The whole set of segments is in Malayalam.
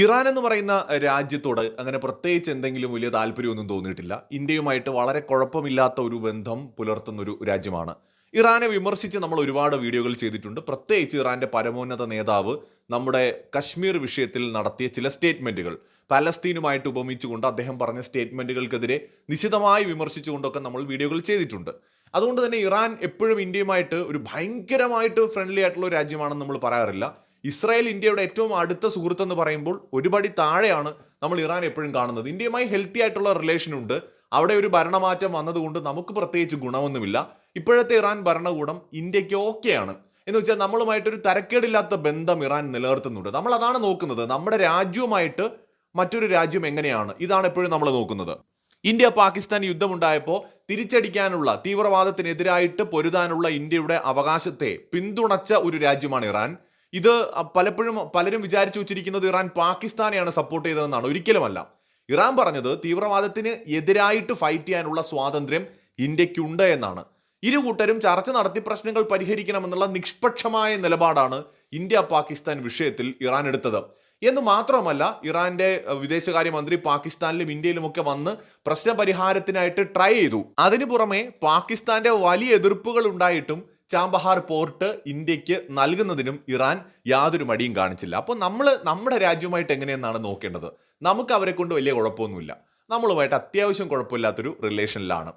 ഇറാൻ എന്ന് പറയുന്ന രാജ്യത്തോട് അങ്ങനെ പ്രത്യേകിച്ച് എന്തെങ്കിലും വലിയ താല്പര്യമൊന്നും തോന്നിയിട്ടില്ല. ഇന്ത്യയുമായിട്ട് വളരെ കുഴപ്പമില്ലാത്ത ഒരു ബന്ധം പുലർത്തുന്ന ഒരു രാജ്യമാണ്. ഇറാനെ വിമർശിച്ച് നമ്മൾ ഒരുപാട് വീഡിയോകൾ ചെയ്തിട്ടുണ്ട്. പ്രത്യേകിച്ച് ഇറാന്റെ പരമോന്നത നേതാവ് നമ്മുടെ കശ്മീർ വിഷയത്തിൽ നടത്തിയ ചില സ്റ്റേറ്റ്മെന്റുകൾ. പലസ്തീനുമായിട്ട് ഉപമിച്ചുകൊണ്ട് അദ്ദേഹം പറഞ്ഞ സ്റ്റേറ്റ്മെന്റുകൾക്കെതിരെ നിശിതമായി വിമർശിച്ചുകൊണ്ടൊക്കെ നമ്മൾ വീഡിയോകൾ ചെയ്തിട്ടുണ്ട്. അതുകൊണ്ട് തന്നെ ഇറാൻ എപ്പോഴും ഇന്ത്യയുമായിട്ട് ഒരു ഭയങ്കരമായിട്ട് ഫ്രണ്ട്ലി ആയിട്ടുള്ള ഒരു രാജ്യമാണെന്ന് നമ്മൾ പറയാറില്ല. ഇസ്രായേൽ ഇന്ത്യയുടെ ഏറ്റവും അടുത്ത സുഹൃത്ത് എന്ന് പറയുമ്പോൾ ഒരുപടി താഴെയാണ് നമ്മൾ ഇറാൻ എപ്പോഴും കാണുന്നത്. ഇന്ത്യയുമായി ഹെൽത്തി ആയിട്ടുള്ള റിലേഷൻ ഉണ്ട്. അവിടെ ഒരു ഭരണമാറ്റം വന്നതുകൊണ്ട് നമുക്ക് പ്രത്യേകിച്ച് ഗുണമൊന്നുമില്ല. ഇപ്പോഴത്തെ ഇറാൻ ഭരണകൂടം ഇന്ത്യയ്ക്ക് ഓക്കെയാണ് എന്ന് വെച്ചാൽ നമ്മളുമായിട്ടൊരു തരക്കേടില്ലാത്ത ബന്ധം ഇറാൻ നിലനിർത്തുന്നുണ്ട്. നമ്മൾ അതാണ് നോക്കുന്നത്. നമ്മുടെ രാജ്യവുമായിട്ട് മറ്റൊരു രാജ്യം എങ്ങനെയാണ്? ഇതാണ് എപ്പോഴും നമ്മൾ നോക്കുന്നത്. ഇന്ത്യ പാകിസ്ഥാൻ യുദ്ധമുണ്ടായപ്പോൾ തിരിച്ചടിക്കാനുള്ള തീവ്രവാദത്തിനെതിരായിട്ട് പൊരുതാനുള്ള ഇന്ത്യയുടെ അവകാശത്തെ പിന്തുണച്ച ഒരു രാജ്യമാണ് ഇറാൻ. ഇത് പലപ്പോഴും പലരും വിചാരിച്ചു വെച്ചിരിക്കുന്നത് ഇറാൻ പാകിസ്ഥാനെയാണ് സപ്പോർട്ട് ചെയ്തതെന്നാണ്. ഒരിക്കലുമല്ല. ഇറാൻ പറഞ്ഞത് തീവ്രവാദത്തിന് എതിരായിട്ട് ഫൈറ്റ് ചെയ്യാനുള്ള സ്വാതന്ത്ര്യം ഇന്ത്യക്കുണ്ട് എന്നാണ്. ഇരു കൂട്ടരും ചർച്ച നടത്തി പ്രശ്നങ്ങൾ പരിഹരിക്കണമെന്നുള്ള നിഷ്പക്ഷമായ നിലപാടാണ് ഇന്ത്യ പാകിസ്ഥാൻ വിഷയത്തിൽ ഇറാൻ എടുത്തത്. എന്ന് മാത്രമല്ല ഇറാന്റെ വിദേശകാര്യമന്ത്രി പാകിസ്ഥാനിലും ഇന്ത്യയിലുമൊക്കെ വന്ന് പ്രശ്ന പരിഹാരത്തിനായിട്ട് ട്രൈ ചെയ്തു. അതിനു പുറമെ പാകിസ്ഥാന്റെ വലിയ എതിർപ്പുകൾ ഉണ്ടായിട്ടും ചാമ്പഹാർ പോർട്ട് ഇന്ത്യയ്ക്ക് നൽകുന്നതിനും ഇറാൻ യാതൊരു മടിയും കാണിച്ചില്ല. അപ്പോൾ നമ്മൾ നമ്മുടെ രാജ്യവുമായിട്ട് എങ്ങനെയെന്നാണ് നോക്കേണ്ടത്? നമുക്ക് അവരെ കൊണ്ട് വലിയ കുഴപ്പമൊന്നുമില്ല. നമ്മളുമായിട്ട് അത്യാവശ്യം കുഴപ്പമില്ലാത്തൊരു റിലേഷനിലാണ്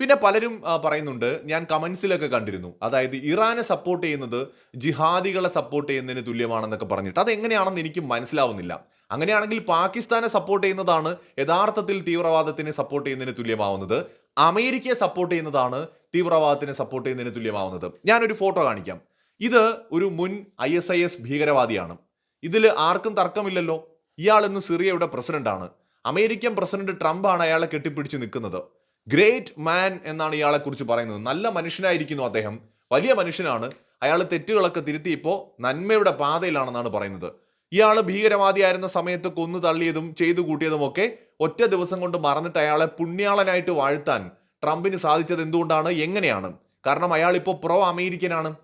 പിന്നെ പലരും പറയുന്നുണ്ട് ഞാൻ കമൻസിലൊക്കെ കണ്ടിരുന്നു. അതായത് ഇറാനെ സപ്പോർട്ട് ചെയ്യുന്നത് ജിഹാദികളെ സപ്പോർട്ട് ചെയ്യുന്നതിന് തുല്യമാണെന്നൊക്കെ പറഞ്ഞിട്ട്. അത് എങ്ങനെയാണെന്ന് എനിക്ക് മനസ്സിലാവുന്നില്ല. അങ്ങനെയാണെങ്കിൽ പാകിസ്ഥാനെ സപ്പോർട്ട് ചെയ്യുന്നതാണ് യഥാർത്ഥത്തിൽ തീവ്രവാദത്തിനെ സപ്പോർട്ട് ചെയ്യുന്നതിന് തുല്യമാവുന്നത്. അമേരിക്കയെ സപ്പോർട്ട് ചെയ്യുന്നതാണ് തീവ്രവാദത്തിനെ സപ്പോർട്ട് ചെയ്യുന്നതിന് തുല്യമാവുന്നത്. ഞാനൊരു ഫോട്ടോ കാണിക്കാം. ഇത് ഒരു മുൻ ഐ എസ് ഐ എസ് ഭീകരവാദിയാണ്. ഇതിൽ ആർക്കും തർക്കമില്ലല്ലോ. ഇയാൾ ഇന്ന് സിറിയയുടെ പ്രസിഡന്റാണ് അമേരിക്കൻ പ്രസിഡന്റ് ട്രംപ് ആണ് അയാളെ കെട്ടിപ്പിടിച്ച് നിൽക്കുന്നത്. ഗ്രേറ്റ് മാൻ എന്നാണ് ഇയാളെ കുറിച്ച് പറയുന്നത്. നല്ല മനുഷ്യനായിരിക്കുന്നു അദ്ദേഹം. വലിയ മനുഷ്യനാണ്. അയാൾ തെറ്റുകളൊക്കെ തിരുത്തിയപ്പോൾ നന്മയുടെ പാതയിലാണെന്നാണ് പറയുന്നത്. ഇയാൾ ഭീകരവാദിയായിരുന്ന സമയത്ത് കൊന്നു തള്ളിയതും ചെയ്തു കൂട്ടിയതും ഒക്കെ ഒറ്റ ദിവസം കൊണ്ട് മറന്നിട്ട് അയാളെ പുണ്യാളനായിട്ട് വാഴ്ത്താൻ ട്രംപിന് സാധിച്ചത് എന്തുകൊണ്ടാണ്? എങ്ങനെയാണ്? കാരണം അയാൾ ഇപ്പോൾ പ്രോ അമേരിക്കനാണ്.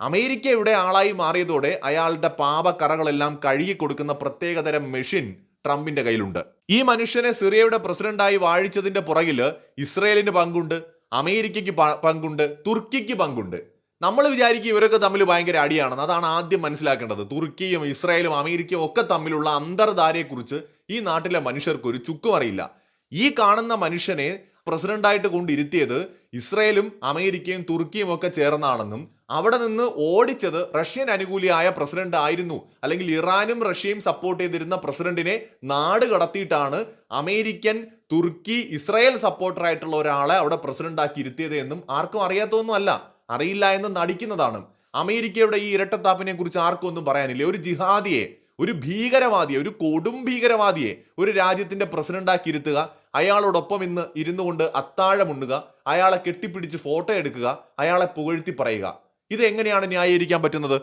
അമേരിക്കയുടെ ആളായി മാറിയതോടെ അയാളുടെ പാപക്കറകളെല്ലാം കഴുകി കൊടുക്കുന്ന പ്രത്യേകതരം മെഷീൻ ട്രംപിന്റെ കയ്യിലുണ്ട്. ഈ മനുഷ്യനെ സിറിയയുടെ പ്രസിഡന്റായി വാഴിച്ചതിന്റെ പുറകിൽ ഇസ്രയേലിന് പങ്കുണ്ട് അമേരിക്കയ്ക്ക് പങ്കുണ്ട് തുർക്കിക്ക് പങ്കുണ്ട്. നമ്മൾ വിചാരിക്കും ഇവരൊക്കെ തമ്മിൽ ഭയങ്കര അടിയാണെന്ന്. അതാണ് ആദ്യം മനസ്സിലാക്കേണ്ടത്. തുർക്കിയും ഇസ്രായേലും അമേരിക്കയും ഒക്കെ തമ്മിലുള്ള അന്തർധാരയെക്കുറിച്ച് ഈ നാട്ടിലെ മനുഷ്യർക്ക് ഒരു ചുക്കും അറിയില്ല. ഈ കാണുന്ന മനുഷ്യനെ പ്രസിഡന്റായിട്ട് കൊണ്ടിരുത്തിയത് ഇസ്രയേലും അമേരിക്കയും തുർക്കിയും ഒക്കെ ചേർന്നാണെന്നും അവിടെ നിന്ന് ഓടിച്ചത് റഷ്യൻ അനുകൂലിയായ പ്രസിഡന്റ് ആയിരുന്നു. അല്ലെങ്കിൽ ഇറാനും റഷ്യയും സപ്പോർട്ട് ചെയ്തിരുന്ന പ്രസിഡന്റിനെ നാട് കടത്തിയിട്ടാണ് അമേരിക്കൻ തുർക്കി ഇസ്രായേൽ സപ്പോർട്ടറായിട്ടുള്ള ഒരാളെ അവിടെ പ്രസിഡന്റാക്കി ഇരുത്തിയത് എന്നും ആർക്കും അറിയാത്തൊന്നും അല്ല അറിയില്ല എന്ന് നടിക്കുന്നതാണ്. അമേരിക്കയുടെ ഈ ഇരട്ടത്താപ്പിനെ കുറിച്ച് ആർക്കും ഒന്നും പറയാനില്ല. ഒരു ജിഹാദിയെ ഒരു ഭീകരവാദിയെ ഒരു കൊടും ഭീകരവാദിയെ ഒരു രാജ്യത്തിന്റെ പ്രസിഡന്റാക്കി ഇരുത്തുക അയാളോടൊപ്പം ഇന്ന് ഇരുന്നു കൊണ്ട് അത്താഴം ഉണ്ണുക അയാളെ കെട്ടിപ്പിടിച്ച് ഫോട്ടോ എടുക്കുക അയാളെ പുകഴ്ത്തി പറയുക. ഇത് എങ്ങനെയാണ് ന്യായീകരിക്കാൻ പറ്റുന്നത്?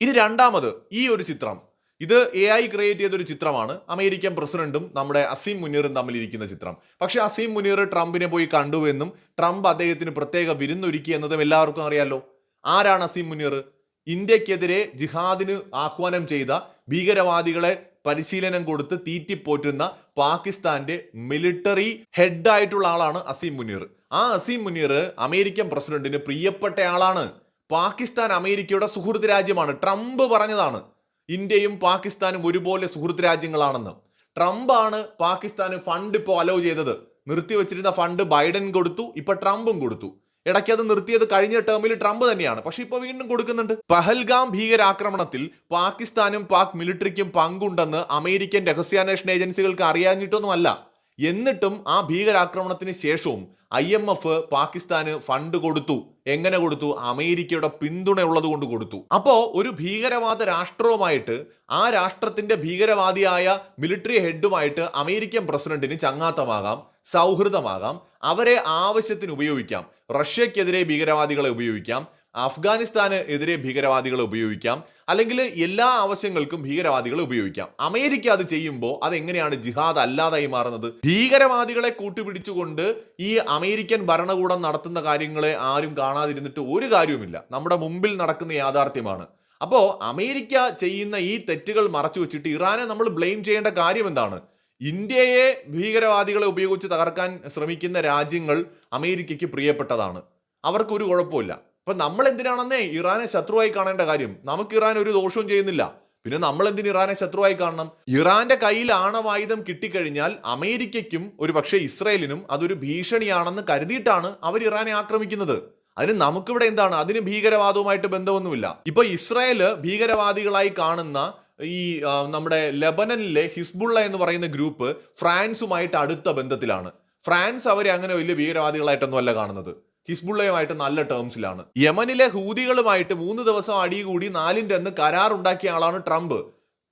ഇനി രണ്ടാമത് ഈ ഒരു ചിത്രം. ഇത് എ ഐ ക്രിയേറ്റ് ചെയ്തൊരു ചിത്രമാണ്. അമേരിക്കൻ പ്രസിഡന്റും നമ്മുടെ അസീം മുനീറും തമ്മിലിരിക്കുന്ന ചിത്രം. പക്ഷെ അസീം മുനീർ ട്രംപിനെ പോയി കണ്ടു എന്നും ട്രംപ് അദ്ദേഹത്തിന് പ്രത്യേക വിരുന്നൊരുക്കി എന്നതും എല്ലാവർക്കും അറിയാലോ. ആരാണ് അസീം മുനീർ? ഇന്ത്യക്കെതിരെ ജിഹാദിന് ആഹ്വാനം ചെയ്ത ഭീകരവാദികളെ പരിശീലനം കൊടുത്ത് തീറ്റിപ്പോറ്റുന്ന പാകിസ്ഥാന്റെ മിലിറ്ററി ഹെഡായിട്ടുള്ള ആളാണ് അസീം മുനീർ. ആ അസീം മുനീർ അമേരിക്കൻ പ്രസിഡന്റിന് പ്രിയപ്പെട്ട ആളാണ്. പാകിസ്ഥാൻ അമേരിക്കയുടെ സുഹൃത്ത് രാജ്യമാണ്. ട്രംപ് പറഞ്ഞതാണ്. ഇന്ത്യയും പാകിസ്ഥാനും ഒരുപോലെ സുഹൃത്ത് രാജ്യങ്ങളാണെന്ന്. ട്രംപാണ് പാകിസ്ഥാന് ഫണ്ട് ഇപ്പോൾ അലോ ചെയ്തത്. നിർത്തിവെച്ചിരുന്ന ഫണ്ട് ബൈഡൻ കൊടുത്തു ഇപ്പൊ ട്രംപും കൊടുത്തു. ഇടയ്ക്ക് അത് നിർത്തിയത് കഴിഞ്ഞ ടേമിൽ ട്രംപ് തന്നെയാണ്. പക്ഷെ ഇപ്പൊ വീണ്ടും കൊടുക്കുന്നുണ്ട്. പഹൽഗാം ഭീകരാക്രമണത്തിൽ പാകിസ്ഥാനും പാക് മിലിറ്ററിക്കും പങ്കുണ്ടെന്ന് അമേരിക്കൻ രഹസ്യാന്വേഷണ ഏജൻസികൾക്ക് അറിയാഞ്ഞിട്ടൊന്നുമല്ല. എന്നിട്ടും ആ ഭീകരാക്രമണത്തിന് ശേഷവും ഐ എം എഫ് പാകിസ്ഥാന് ഫണ്ട് കൊടുത്തു. എങ്ങനെ കൊടുത്തു? അമേരിക്കയുടെ പിന്തുണ ഉള്ളത് കൊണ്ട് കൊടുത്തു. അപ്പോ ഒരു ഭീകരവാദ രാഷ്ട്രവുമായിട്ട് ആ രാഷ്ട്രത്തിന്റെ ഭീകരവാദിയായ മിലിറ്ററി ഹെഡുമായിട്ട് അമേരിക്കൻ പ്രസിഡന്റിന് ചങ്ങാത്തമാകാം. സൗഹൃദമാകാം. അവരെ ആവശ്യത്തിന് ഉപയോഗിക്കാം. റഷ്യക്കെതിരെ ഭീകരവാദികളെ ഉപയോഗിക്കാം. അഫ്ഗാനിസ്ഥാന് എതിരെ ഭീകരവാദികളെ ഉപയോഗിക്കാം. അല്ലെങ്കിൽ എല്ലാ ആവശ്യങ്ങൾക്കും ഭീകരവാദികളെ ഉപയോഗിക്കാം. അമേരിക്ക അത് ചെയ്യുമ്പോൾ അത് എങ്ങനെയാണ് ജിഹാദ് അല്ലാതായി മാറുന്നത്? ഭീകരവാദികളെ കൂട്ടുപിടിച്ചുകൊണ്ട് ഈ അമേരിക്കൻ ഭരണകൂടം നടത്തുന്ന കാര്യങ്ങളെ ആരും കാണാതിരുന്നിട്ട് ഒരു കാര്യവുമില്ല. നമ്മുടെ മുമ്പിൽ നടക്കുന്ന യാഥാർത്ഥ്യമാണ്. അപ്പോൾ അമേരിക്ക ചെയ്യുന്ന ഈ തെറ്റുകൾ മറച്ചു വെച്ചിട്ട് ഇറാനെ നമ്മൾ ബ്ലെയിം ചെയ്യേണ്ട കാര്യം എന്താണ്? ഇന്ത്യയെ ഭീകരവാദികളെ ഉപയോഗിച്ച് തകർക്കാൻ ശ്രമിക്കുന്ന രാജ്യങ്ങൾ അമേരിക്കയ്ക്ക് പ്രിയപ്പെട്ടതാണ്. അവർക്കൊരു കുഴപ്പമില്ല. അപ്പൊ നമ്മൾ എന്തിനാണെന്നേ ഇറാനെ ശത്രുവായി കാണേണ്ട കാര്യം? നമുക്ക് ഇറാൻ ഒരു ദോഷവും ചെയ്യുന്നില്ല. പിന്നെ നമ്മൾ എന്തിന് ഇറാനെ ശത്രുവായി കാണണം? ഇറാന്റെ കയ്യിൽ ആണവായുധം കിട്ടിക്കഴിഞ്ഞാൽ അമേരിക്കയ്ക്കും ഒരു പക്ഷേ ഇസ്രയേലിനും അതൊരു ഭീഷണിയാണെന്ന് കരുതിയിട്ടാണ് അവർ ഇറാനെ ആക്രമിക്കുന്നത്. അതിന് നമുക്കിവിടെ എന്താണ്? അതിന് ഭീകരവാദവുമായിട്ട് ബന്ധമൊന്നുമില്ല. ഇപ്പൊ ഇസ്രായേൽ ഭീകരവാദികളായി കാണുന്ന ഈ നമ്മുടെ ലെബനനിലെ ഹിസ്ബുള്ള എന്ന് പറയുന്ന ഗ്രൂപ്പ് ഫ്രാൻസുമായിട്ട് അടുത്ത ബന്ധത്തിലാണ്. ഫ്രാൻസ് അവരെ അങ്ങനെ വലിയ ഭീകരവാദികളായിട്ടൊന്നും അല്ല കാണുന്നത്. ഹിസ്ബുള്ളയുമായിട്ട് നല്ല ടേംസിലാണ് യമനിലെ ഹൂതികളുമായിട്ട് മൂന്ന് ദിവസം അടികൂടി നാലിന്റെ അന്ന് കരാറുണ്ടാക്കിയ ആളാണ് ട്രംപ്.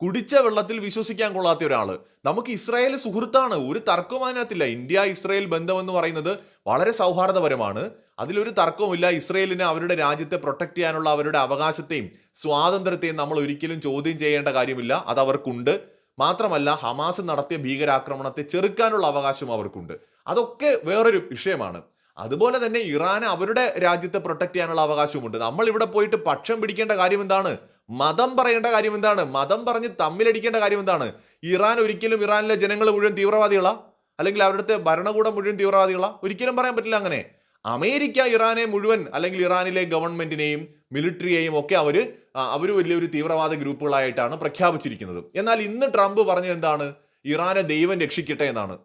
കുടിച്ച വെള്ളത്തിൽ വിശ്വസിക്കാൻ കൊള്ളാത്ത ഒരാൾ. നമുക്ക് ഇസ്രായേൽ സുഹൃത്താണ്. ഒരു തർക്കവും അതിനകത്തില്ല. ഇന്ത്യ ഇസ്രായേൽ ബന്ധം എന്ന് പറയുന്നത് വളരെ സൗഹാർദ്ദപരമാണ്. അതിലൊരു തർക്കവുമില്ല. ഇസ്രയേലിനെ അവരുടെ രാജ്യത്തെ പ്രൊട്ടക്ട് ചെയ്യാനുള്ള അവരുടെ അവകാശത്തെയും സ്വാതന്ത്ര്യത്തെയും നമ്മൾ ഒരിക്കലും ചോദ്യം ചെയ്യേണ്ട കാര്യമില്ല. അത് അവർക്കുണ്ട്. മാത്രമല്ല ഹമാസ് നടത്തിയ ഭീകരാക്രമണത്തെ ചെറുക്കാനുള്ള അവകാശവും അവർക്കുണ്ട്. അതൊക്കെ വേറൊരു വിഷയമാണ്. അതുപോലെ തന്നെ ഇറാന് അവരുടെ രാജ്യത്തെ പ്രൊട്ടക്ട് ചെയ്യാനുള്ള അവകാശവുമുണ്ട്. നമ്മൾ ഇവിടെ പോയിട്ട് പക്ഷം പിടിക്കേണ്ട കാര്യം എന്താണ്? മതം പറയേണ്ട കാര്യം എന്താണ്? മതം പറഞ്ഞ് തമ്മിലടിക്കേണ്ട കാര്യം എന്താണ്? ഇറാൻ ഒരിക്കലും ഇറാനിലെ ജനങ്ങൾ മുഴുവൻ തീവ്രവാദികളാ? അല്ലെങ്കിൽ അവരുടെ ഭരണകൂടം മുഴുവൻ തീവ്രവാദികളാ? ഒരിക്കലും പറയാൻ പറ്റില്ല അങ്ങനെ. അമേരിക്ക ഇറാനെ മുഴുവൻ അല്ലെങ്കിൽ ഇറാനിലെ ഗവൺമെന്റിനെയും മിലിറ്ററിയെയും ഒക്കെ അവർ അവർ വലിയൊരു തീവ്രവാദ ഗ്രൂപ്പുകളായിട്ടാണ് പ്രഖ്യാപിച്ചിരിക്കുന്നത്. എന്നാൽ ഇന്ന് ട്രംപ് പറഞ്ഞത് എന്താണ്? ഇറാനെ ദൈവം രക്ഷിക്കട്ടെ എന്നാണ്.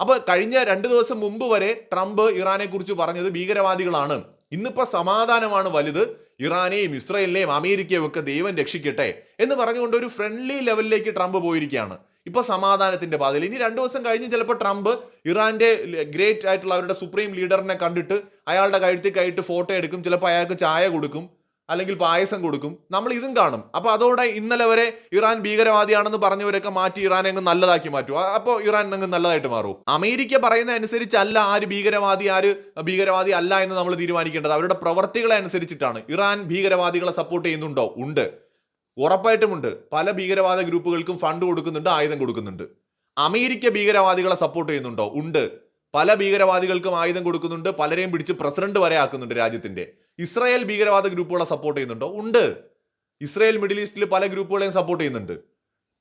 അപ്പൊ കഴിഞ്ഞ രണ്ട് ദിവസം മുമ്പ് വരെ ട്രംപ് ഇറാനെ കുറിച്ച് പറഞ്ഞത് ഭീകരവാദികളാണ്. ഇന്നിപ്പോ സമാധാനമാണ് വലുത്. ഇറാനെയും ഇസ്രയേലിനെയും അമേരിക്കയും ഒക്കെ ദൈവം രക്ഷിക്കട്ടെ എന്ന് പറഞ്ഞുകൊണ്ട് ഒരു ഫ്രണ്ട്ലി ലെവലിലേക്ക് ട്രംപ് പോയിരിക്കുകയാണ്. ഇപ്പൊ സമാധാനത്തിന്റെ പാതയിൽ. ഇനി രണ്ടു ദിവസം കഴിഞ്ഞ് ചിലപ്പോൾ ട്രംപ് ഇറാന്റെ ഗ്രേറ്റ് ആയിട്ടുള്ള അവരുടെ സുപ്രീം ലീഡറിനെ കണ്ടിട്ട് അയാളുടെ കഴുത്തിൽ കൈയിട്ട് ഫോട്ടോ എടുക്കും. ചിലപ്പോൾ അയാൾക്ക് ചായ കൊടുക്കും. അല്ലെങ്കിൽ പായസം കൊടുക്കും. നമ്മൾ ഇതും കാണും. അപ്പോൾ അതോടെ ഇന്നലെ വരെ ഇറാൻ ഭീകരവാദിയാണെന്ന് പറഞ്ഞവരൊക്കെ മാറ്റി ഇറാനെ അങ്ങ് നല്ലതാക്കി മാറ്റും. അപ്പോൾ ഇറാൻ അങ്ങ് നല്ലതായിട്ട് മാറും. അമേരിക്ക പറയുന്ന അനുസരിച്ചല്ല ആര് ഭീകരവാദി ആര് ഭീകരവാദി അല്ല എന്ന് നമ്മൾ തീരുമാനിക്കേണ്ടത്. അവരുടെ പ്രവർത്തികളെ അനുസരിച്ചിട്ടാണ്. ഇറാൻ ഭീകരവാദികളെ സപ്പോർട്ട് ചെയ്യുന്നുണ്ടോ? ഉണ്ട്. ഉറപ്പായിട്ടുമുണ്ട് പല ഭീകരവാദ ഗ്രൂപ്പുകൾക്കും ഫണ്ട് കൊടുക്കുന്നുണ്ട് ആയുധം കൊടുക്കുന്നുണ്ട്. അമേരിക്ക ഭീകരവാദികളെ സപ്പോർട്ട് ചെയ്യുന്നുണ്ടോ? ഉണ്ട്. പല ഭീകരവാദികൾക്കും ആയുധം കൊടുക്കുന്നുണ്ട് പലരെയും പിടിച്ച് പ്രസിഡന്റ് വരെ ആക്കുന്നുണ്ട് രാജ്യത്തിന്റെ. ഇസ്രായേൽ ഭീകരവാദ ഗ്രൂപ്പുകളെ സപ്പോർട്ട് ചെയ്യുന്നുണ്ടോ? ഉണ്ട്. ഇസ്രായേൽ മിഡിൽ ഈസ്റ്റിൽ പല ഗ്രൂപ്പുകളെയും സപ്പോർട്ട് ചെയ്യുന്നുണ്ട്.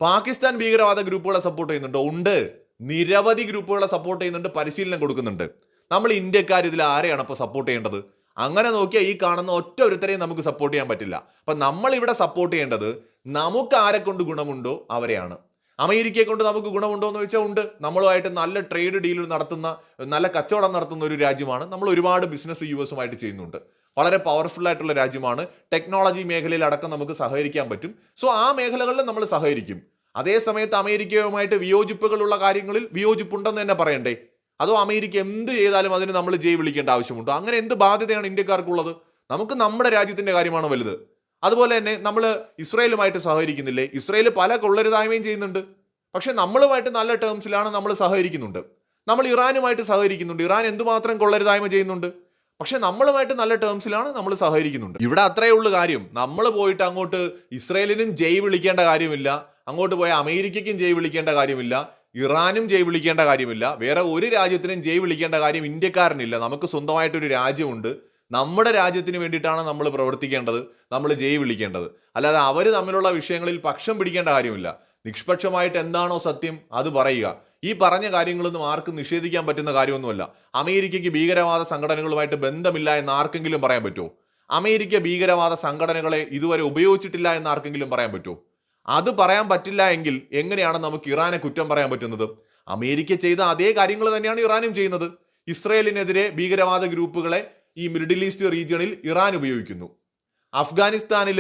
പാകിസ്ഥാൻ ഭീകരവാദ ഗ്രൂപ്പുകളെ സപ്പോർട്ട് ചെയ്യുന്നുണ്ടോ? ഉണ്ട്. നിരവധി ഗ്രൂപ്പുകളെ സപ്പോർട്ട് ചെയ്യുന്നുണ്ട് പരിശീലനം കൊടുക്കുന്നുണ്ട്. നമ്മൾ ഇന്ത്യക്കാർ ഇതിൽ ആരെയാണ് അപ്പോൾ സപ്പോർട്ട് ചെയ്യേണ്ടത്? അങ്ങനെ നോക്കിയാൽ ഈ കാണുന്ന ഒറ്റ ഒരുത്തരെയും നമുക്ക് സപ്പോർട്ട് ചെയ്യാൻ പറ്റില്ല. അപ്പം നമ്മൾ ഇവിടെ സപ്പോർട്ട് ചെയ്യേണ്ടത് നമുക്ക് ആരെ കൊണ്ട് ഗുണമുണ്ടോ? അവരെയാണ്. അമേരിക്കയെ കൊണ്ട് നമുക്ക് ഗുണമുണ്ടോ എന്ന് ചോദിച്ചാൽ ഉണ്ട്. നമ്മളുമായിട്ട് നല്ല ട്രേഡ് ഡീൽ നടത്തുന്ന നല്ല കച്ചവടം നടത്തുന്ന ഒരു രാജ്യമാണ്. നമ്മൾ ഒരുപാട് ബിസിനസ് യു എസുമായിട്ട് ചെയ്യുന്നുണ്ട്. വളരെ പവർഫുൾ ആയിട്ടുള്ള രാജ്യമാണ്. ടെക്നോളജി മേഖലയിൽ അടക്കം നമുക്ക് സഹകരിക്കാൻ പറ്റും. സോ ആ മേഖലകളിൽ നമ്മൾ സഹകരിക്കും. അതേ സമയത്ത് അമേരിക്കയുമായിട്ട് വിയോജിപ്പുകളുള്ള കാര്യങ്ങളിൽ വിയോജിപ്പുണ്ടെന്ന് തന്നെ പറയണ്ടേ? അതോ അമേരിക്ക എന്ത് ചെയ്താലും അതിന് നമ്മൾ ജയ് വിളിക്കേണ്ട ആവശ്യമുണ്ടോ? അങ്ങനെ എന്ത് ബാധ്യതയാണ് ഇന്ത്യക്കാർക്കുള്ളത്? നമുക്ക് നമ്മുടെ രാജ്യത്തിന്റെ കാര്യമാണ് വലുത്. അതുപോലെ തന്നെ നമ്മൾ ഇസ്രയേലുമായിട്ട് സഹകരിക്കുന്നില്ലേ? ഇസ്രയേൽ പല കൊള്ളരുതായ്മയും ചെയ്യുന്നുണ്ട്. പക്ഷെ നമ്മളുമായിട്ട് നല്ല ടേംസിലാണ് നമ്മൾ സഹകരിക്കുന്നുണ്ട്. നമ്മൾ ഇറാനുമായിട്ട് സഹകരിക്കുന്നുണ്ട്. ഇറാൻ എന്തുമാത്രം കൊള്ളരുതായ്മ ചെയ്യുന്നുണ്ട്? പക്ഷെ നമ്മളുമായിട്ട് നല്ല ടേംസിലാണ് നമ്മൾ സഹകരിക്കുന്നുണ്ട്. ഇവിടെ അത്രയേ ഉള്ളൂ കാര്യം. നമ്മൾ പോയിട്ട് അങ്ങോട്ട് ഇസ്രയേലിനും ജയ് വിളിക്കേണ്ട കാര്യമില്ല. അങ്ങോട്ട് പോയ അമേരിക്കയ്ക്കും ജയ് വിളിക്കേണ്ട കാര്യമില്ല. ഇറാനും ജയ് വിളിക്കേണ്ട കാര്യമില്ല. വേറെ ഒരു രാജ്യത്തിനും ജയ് വിളിക്കേണ്ട കാര്യം ഇന്ത്യക്കാരനില്ല. നമുക്ക് സ്വന്തമായിട്ടൊരു രാജ്യമുണ്ട്. നമ്മുടെ രാജ്യത്തിന് വേണ്ടിയിട്ടാണ് നമ്മൾ പ്രവർത്തിക്കേണ്ടത് നമ്മൾ ജയ് വിളിക്കേണ്ടത്. അല്ലാതെ അവർ തമ്മിലുള്ള വിഷയങ്ങളിൽ പക്ഷം പിടിക്കേണ്ട കാര്യമില്ല. നിഷ്പക്ഷമായിട്ട് എന്താണോ സത്യം അത് പറയുക. ഈ പറഞ്ഞ കാര്യങ്ങളൊന്നും ആർക്കും നിഷേധിക്കാൻ പറ്റുന്ന കാര്യമൊന്നുമല്ല. അമേരിക്കയ്ക്ക് ഭീകരവാദ സംഘടനകളുമായിട്ട് ബന്ധമില്ല എന്ന് ആർക്കെങ്കിലും പറയാൻ പറ്റുമോ? അമേരിക്ക ഭീകരവാദ സംഘടനകളെ ഇതുവരെ ഉപയോഗിച്ചിട്ടില്ല എന്ന് ആർക്കെങ്കിലും പറയാൻ പറ്റുമോ? അത് പറയാൻ പറ്റില്ല എങ്കിൽ എങ്ങനെയാണ് നമുക്ക് ഇറാനെ കുറ്റം പറയാൻ പറ്റുന്നത്? അമേരിക്ക ചെയ്ത അതേ കാര്യങ്ങൾ തന്നെയാണ് ഇറാനും ചെയ്യുന്നത്. ഇസ്രയേലിനെതിരെ ഭീകരവാദ ഗ്രൂപ്പുകളെ ഈ മിഡിൽ ഈസ്റ്റ് റീജിയണിൽ ഇറാൻ ഉപയോഗിക്കുന്നു. അഫ്ഗാനിസ്ഥാനിൽ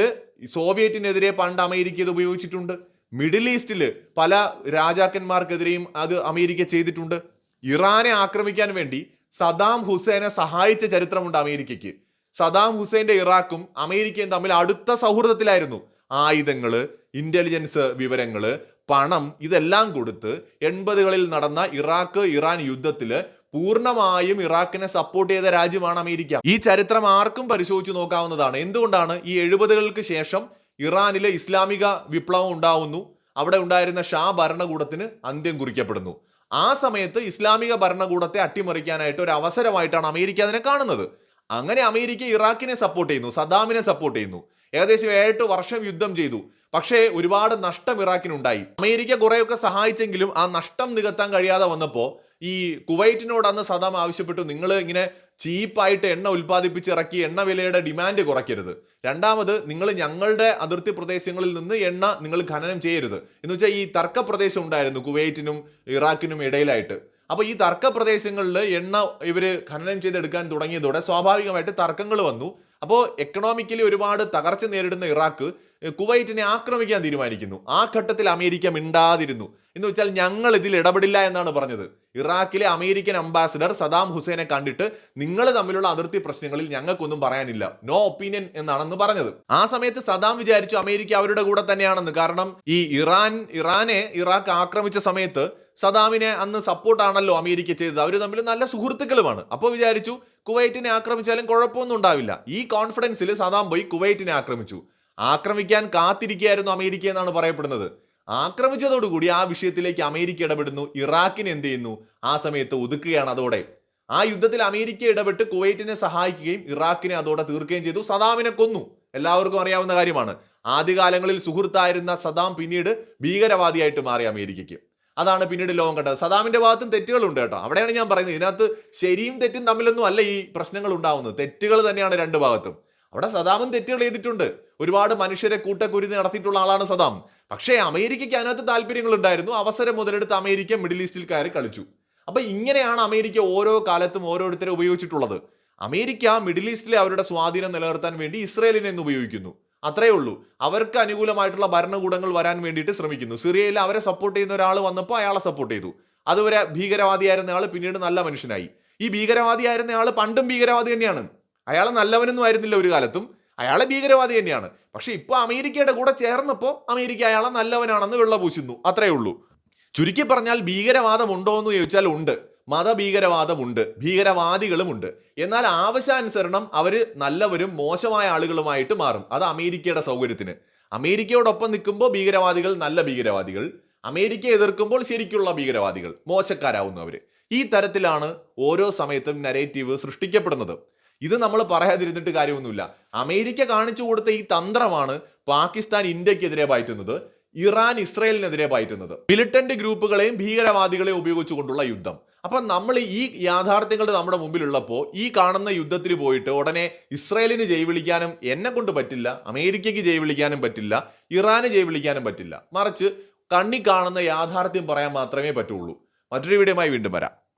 സോവിയറ്റിനെതിരെ പണ്ട് അമേരിക്ക ഇത് ഉപയോഗിച്ചിട്ടുണ്ട്. മിഡിൽ ഈസ്റ്റിൽ പല രാജാക്കന്മാർക്കെതിരെയും അത് അമേരിക്ക ചെയ്തിട്ടുണ്ട്. ഇറാനെ ആക്രമിക്കാൻ വേണ്ടി സദാം ഹുസൈനെ സഹായിച്ച ചരിത്രമുണ്ട് അമേരിക്കയ്ക്ക്. സദാം ഹുസൈന്റെ ഇറാഖും അമേരിക്കയും തമ്മിൽ അടുത്ത സൗഹൃദത്തിലായിരുന്നു. ആയുധങ്ങൾ ഇന്റലിജൻസ് വിവരങ്ങൾ പണം ഇതെല്ലാം കൊടുത്ത് എൺപതുകളിൽ നടന്ന ഇറാഖ് ഇറാൻ യുദ്ധത്തിൽ പൂർണമായും ഇറാഖിനെ സപ്പോർട്ട് ചെയ്ത രാജ്യമാണ് അമേരിക്ക. ഈ ചരിത്രം ആർക്കും പരിശോധിച്ചു നോക്കാവുന്നതാണ്. എന്തുകൊണ്ടാണ് ഈ എഴുപതുകൾക്ക് ശേഷം ഇറാനിലെ ഇസ്ലാമിക വിപ്ലവം ഉണ്ടാവുന്നു? അവിടെ ഉണ്ടായിരുന്ന ഷാ ഭരണകൂടത്തിന് അന്ത്യം കുറിക്കപ്പെടുന്നു. ആ സമയത്ത് ഇസ്ലാമിക ഭരണകൂടത്തെ അട്ടിമറിക്കാനായിട്ട് ഒരു അവസരമായിട്ടാണ് അമേരിക്ക അതിനെ കാണുന്നത്. അങ്ങനെ അമേരിക്ക ഇറാഖിനെ സപ്പോർട്ട് ചെയ്യുന്നു സദാമിനെ സപ്പോർട്ട് ചെയ്യുന്നു. ഏകദേശം ഏഴെട്ട് വർഷം യുദ്ധം ചെയ്തു. പക്ഷേ ഒരുപാട് നഷ്ടം ഇറാഖിനുണ്ടായി. അമേരിക്ക കുറെയൊക്കെ സഹായിച്ചെങ്കിലും ആ നഷ്ടം നികത്താൻ കഴിയാതെ വന്നപ്പോൾ ഈ കുവൈറ്റിനോട് അന്ന് സദാം ആവശ്യപ്പെട്ടു. നിങ്ങൾ ഇങ്ങനെ ചീപ്പായിട്ട് എണ്ണ ഉൽപ്പാദിപ്പിച്ച് ഇറക്കി എണ്ണ വിലയുടെ ഡിമാൻഡ് കുറയ്ക്കരുത്. രണ്ടാമത് നിങ്ങൾ ഞങ്ങളുടെ അതിർത്തി പ്രദേശങ്ങളിൽ നിന്ന് എണ്ണ നിങ്ങൾ ഖനനം ചെയ്യരുത്. എന്ന് വെച്ചാൽ ഈ തർക്ക പ്രദേശം ഉണ്ടായിരുന്നു കുവൈറ്റിനും ഇറാഖിനും ഇടയിലായിട്ട്. അപ്പോൾ ഈ തർക്ക പ്രദേശങ്ങളിൽ എണ്ണ ഇവർ ഖനനം ചെയ്തെടുക്കാൻ തുടങ്ങിയതോടെ സ്വാഭാവികമായിട്ട് തർക്കങ്ങൾ വന്നു. അപ്പോൾ എക്കണോമിക്കലി ഒരുപാട് തകർച്ച നേരിടുന്ന ഇറാഖ് കുവൈറ്റിനെ ആക്രമിക്കാൻ തീരുമാനിക്കുന്നു. ആ ഘട്ടത്തിൽ അമേരിക്ക മിണ്ടാതിരുന്നു. എന്ന് വെച്ചാൽ ഞങ്ങൾ ഇതിൽ ഇടപെടില്ല എന്നാണ് പറഞ്ഞത്. ഇറാഖിലെ അമേരിക്കൻ അംബാസിഡർ സദാം ഹുസൈനെ കണ്ടിട്ട് നിങ്ങൾ തമ്മിലുള്ള അതിർത്തി പ്രശ്നങ്ങളിൽ ഞങ്ങൾക്കൊന്നും പറയാനില്ല. നോ ഒപ്പീനിയൻ എന്നാണെന്ന് പറഞ്ഞത്. ആ സമയത്ത് സദാം വിചാരിച്ചു അമേരിക്ക അവരുടെ കൂടെ തന്നെയാണെന്ന്. കാരണം ഈ ഇറാൻ ഇറാനെ ഇറാഖ് ആക്രമിച്ച സമയത്ത് സദാമിനെ അന്ന് സപ്പോർട്ടാണല്ലോ അമേരിക്ക ചെയ്തത്. അവർ തമ്മിൽ നല്ല സുഹൃത്തുക്കളുമാണ്. അപ്പോൾ വിചാരിച്ചു കുവൈറ്റിനെ ആക്രമിച്ചാലും കുഴപ്പമൊന്നും ഉണ്ടാവില്ല. ഈ കോൺഫിഡൻസിൽ സദാം പോയി കുവൈറ്റിനെ ആക്രമിച്ചു. ആക്രമിക്കാൻ കാത്തിരിക്കുകയായിരുന്നു അമേരിക്ക എന്നാണ് പറയപ്പെടുന്നത്. ആക്രമിച്ചതോടുകൂടി ആ വിഷയത്തിലേക്ക് അമേരിക്ക ഇടപെടുന്നു. ഇറാഖിന് എന്ത് ചെയ്യുന്നു? ആ സമയത്ത് ഒതുക്കുകയാണ് അതോടെ. ആ യുദ്ധത്തിൽ അമേരിക്ക ഇടപെട്ട് കുവൈറ്റിനെ സഹായിക്കുകയും ഇറാഖിനെ അതോടെ തീർക്കുകയും ചെയ്തു. സദാമിനെ കൊന്നു. എല്ലാവർക്കും അറിയാവുന്ന കാര്യമാണ്. ആദ്യകാലങ്ങളിൽ സുഹൃത്തായിരുന്ന സദാം പിന്നീട് ഭീകരവാദിയായിട്ട് മാറി അമേരിക്കയ്ക്ക്. അതാണ് പിന്നീട് ലോകം കണ്ടത്. സദാമിന്റെ ഭാഗത്തും തെറ്റുകളുണ്ട് കേട്ടോ. അവിടെയാണ് ഞാൻ പറയുന്നത്. ഇതിനകത്ത് ശരിയും തെറ്റും തമ്മിലൊന്നും അല്ല ഈ പ്രശ്നങ്ങൾ ഉണ്ടാവുന്നത്. തെറ്റുകൾ തന്നെയാണ് രണ്ട് ഭാഗത്തും. അവിടെ സദാമും തെറ്റുകൾ ചെയ്തിട്ടുണ്ട്. ഒരുപാട് മനുഷ്യരെ കൂട്ടക്കുരുതി നടത്തിയിട്ടുള്ള ആളാണ് സദാം. പക്ഷേ അമേരിക്കയ്ക്ക് അതിനകത്ത് താല്പര്യങ്ങളുണ്ടായിരുന്നു. അവസരം മുതലെടുത്ത് അമേരിക്ക മിഡിൽ ഈസ്റ്റിൽ കയറി കളിച്ചു. അപ്പൊ ഇങ്ങനെയാണ് അമേരിക്ക ഓരോ കാലത്തും ഓരോരുത്തരെ ഉപയോഗിച്ചിട്ടുള്ളത്. അമേരിക്ക മിഡിൽ ഈസ്റ്റിലെ അവരുടെ സ്വാധീനം നിലനിർത്താൻ വേണ്ടി ഇസ്രയേലിനെ ഇന്ന് ഉപയോഗിക്കുന്നു. അത്രയേ ഉള്ളൂ. അവർക്ക് അനുകൂലമായിട്ടുള്ള ഭരണകൂടങ്ങൾ വരാൻ വേണ്ടിയിട്ട് ശ്രമിക്കുന്നു. സിറിയയിൽ അവരെ സപ്പോർട്ട് ചെയ്യുന്ന ഒരാൾ വന്നപ്പോൾ അയാളെ സപ്പോർട്ട് ചെയ്തു. അതുവരെ ഭീകരവാദിയായിരുന്ന ആൾ പിന്നീട് നല്ല മനുഷ്യനായി. ഈ ഭീകരവാദിയായിരുന്ന ആൾ പണ്ടും ഭീകരവാദി തന്നെയാണ്. അയാൾ നല്ലവനൊന്നും ആയിരുന്നില്ല ഒരു കാലത്തും. അയാളെ ഭീകരവാദി തന്നെയാണ്. പക്ഷേ ഇപ്പൊ അമേരിക്കയുടെ കൂടെ ചേർന്നപ്പോൾ അമേരിക്ക അയാളെ നല്ലവനാണെന്ന് വെള്ളപൂശുന്നു അത്രയേ ഉള്ളൂ. ചുരുക്കി പറഞ്ഞാൽ ഭീകരവാദം ഉണ്ടോ എന്ന് ചോദിച്ചാൽ ഉണ്ട്. മതഭീകരവാദമുണ്ട്. ഭീകരവാദികളുമുണ്ട്. എന്നാൽ ആവശ്യാനുസരണം അവർ നല്ലവരും മോശമായ ആളുകളുമായിട്ട് മാറും. അത് അമേരിക്കയുടെ സൗകര്യത്തിന്. അമേരിക്കയോടൊപ്പം നിൽക്കുമ്പോൾ ഭീകരവാദികൾ നല്ല ഭീകരവാദികൾ. അമേരിക്ക എതിർക്കുമ്പോൾ ശരിക്കുള്ള ഭീകരവാദികൾ. മോശക്കാരാവുന്നവർ ഈ തരത്തിലാണ് ഓരോ സമയത്തും നരേറ്റീവ് സൃഷ്ടിക്കപ്പെടുന്നത്. ഇത് നമ്മൾ പറയാതിരുന്നിട്ട് കാര്യമൊന്നുമില്ല. അമേരിക്ക കാണിച്ചു കൊടുത്ത ഈ തന്ത്രമാണ് പാകിസ്ഥാൻ ഇന്ത്യക്കെതിരെ പയറ്റുന്നത് ഇറാൻ ഇസ്രയേലിനെതിരെ പയറ്റുന്നത്. മിലിറ്റന്റ് ഗ്രൂപ്പുകളെയും ഭീകരവാദികളെയും ഉപയോഗിച്ചുകൊണ്ടുള്ള യുദ്ധം. അപ്പൊ നമ്മൾ ഈ യാഥാർത്ഥ്യങ്ങൾ നമ്മുടെ മുമ്പിലുള്ളപ്പോൾ ഈ കാണുന്ന യുദ്ധത്തിൽ പോയിട്ട് ഉടനെ ഇസ്രയേലിന് ജയ് വിളിക്കാനും എന്നെ കൊണ്ട് പറ്റില്ല അമേരിക്കയ്ക്ക് ജയ് വിളിക്കാനും പറ്റില്ല ഇറാന് ജയ് വിളിക്കാനും പറ്റില്ല. മറിച്ച് കണ്ണി കാണുന്ന യാഥാർത്ഥ്യം പറയാൻ മാത്രമേ പറ്റുള്ളൂ. മറ്റൊരു വീഡിയോയുമായി വീണ്ടും വരാം.